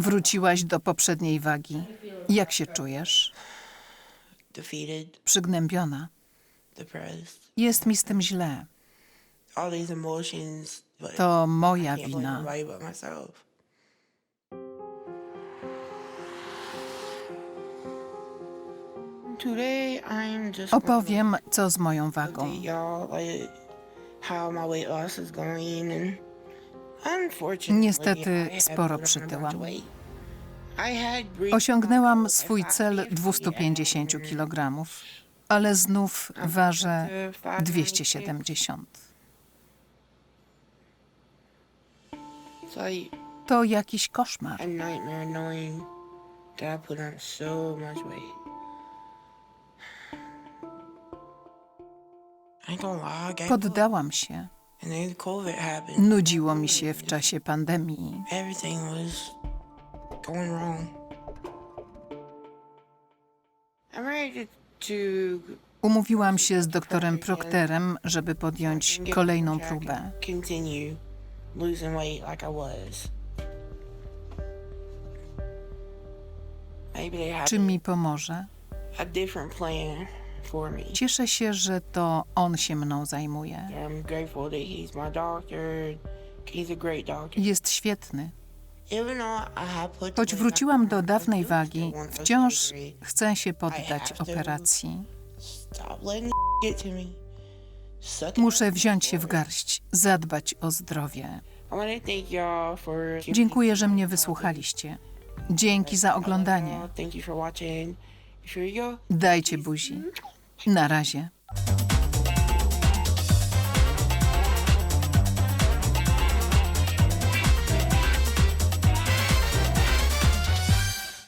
Wróciłaś do poprzedniej wagi. Jak się czujesz? Przygnębiona. Jest mi z tym źle. To moja wina. Opowiem, co z moją wagą. Niestety sporo przytyłam. Osiągnęłam swój cel 550 250 and kg, ale znów ważę to 596. 270. It's like To jakiś koszmar. Poddałam się. Nudziło mi się w czasie pandemii. Umówiłam się z doktorem Procterem, żeby podjąć kolejną próbę. Czy mi pomoże? For me. Cieszę się, że to on się mną zajmuje. I'm grateful that he's my doctor. He's a great doctor. Jest świetny. Choć wróciłam do dawnej wagi, wciąż chcę się poddać operacji. Muszę wziąć się w garść, zadbać o zdrowie. Dziękuję, że mnie wysłuchaliście. Dzięki za oglądanie. Dajcie buzi. Na razie.